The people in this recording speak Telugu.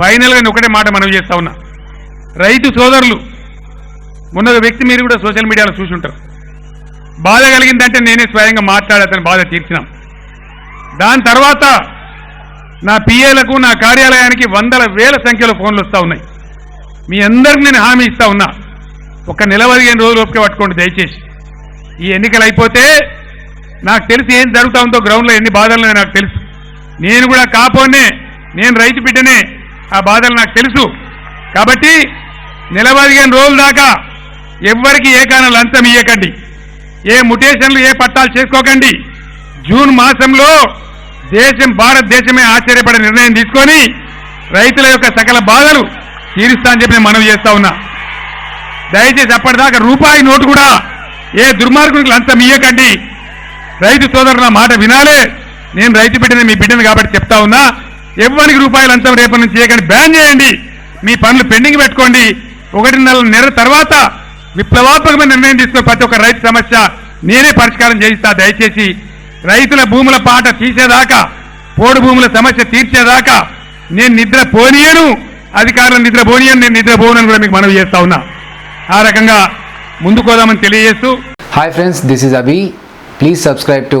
ఫైనల్గా నేను ఒకటే మాట మనం చేస్తా ఉన్నా. రైతు సోదరులు మొన్న వ్యక్తి మీరు కూడా సోషల్ మీడియాలో చూసుంటారు. బాధ కలిగిందంటే నేనే స్వయంగా మాట్లాడి అతని బాధ తీర్చినాం. దాని తర్వాత నా పిఏలకు నా కార్యాలయానికి వందల వేల సంఖ్యలో ఫోన్లు వస్తూ ఉన్నాయి. మీ అందరికి నేను హామీ ఇస్తా ఉన్నా. ఒక నెల పదిహేను రోజులు ఓపిక పట్టుకోండి దయచేసి. ఈ ఎన్నికలు అయిపోతే నాకు తెలిసి ఏం జరుగుతా ఉందో గ్రౌండ్లో ఎన్ని బాధలు నాకు తెలుసు. నేను కూడా కాపోనే నేను రైతు బిడ్డనే ఆ బాధలు నాకు తెలుసు. కాబట్టి నెల రోజుల దాకా ఎవ్వరికి ఏ కాన లంచం ఇయ్యకండి. ఏ ముటేషన్లు ఏ పట్టాలు చేసుకోకండి. జూన్ మాసంలో దేశం భారతదేశమే ఆశ్చర్యపడే నిర్ణయం తీసుకొని రైతుల యొక్క సకల బాధలు తీరుస్తా అని చెప్పి నేను మనవి చేస్తా ఉన్నా. దయచేసి అప్పటిదాకా రూపాయి నోటు కూడా ఏ దుర్మార్గునికి లంచం ఇయ్యకండి. రైతు సోదరుల మాట వినాలే. నేను రైతు బిడ్డని మీ బిడ్డను కాబట్టి చెప్తా ఉన్నా. ఎవ్వరికి రూపాయలు అంతం రేపటి నుంచి చేయకండి. బ్యాన్ చేయండి. మీ పనులు పెండింగ్ పెట్టుకోండి. ఒకటిన్నర నెల తర్వాత విప్లవాత్మకమైన నిర్ణయం తీసుకుని ప్రతి ఒక్క రైతు సమస్య నేనే పరిష్కారం చేయిస్తా. దయచేసి రైతుల భూముల పాట తీసేదాకా పోడు భూముల సమస్య తీర్చేదాకా నేను నిద్ర పోనీయను. అధికారులు నిద్ర పోనీయను. నేను నిద్ర పోనని కూడా మీకు మనవి చేస్తా ఉన్నా. ఆ రకంగా ముందుకోదామని తెలియజేస్తూ hi friends this is Abhi please subscribe to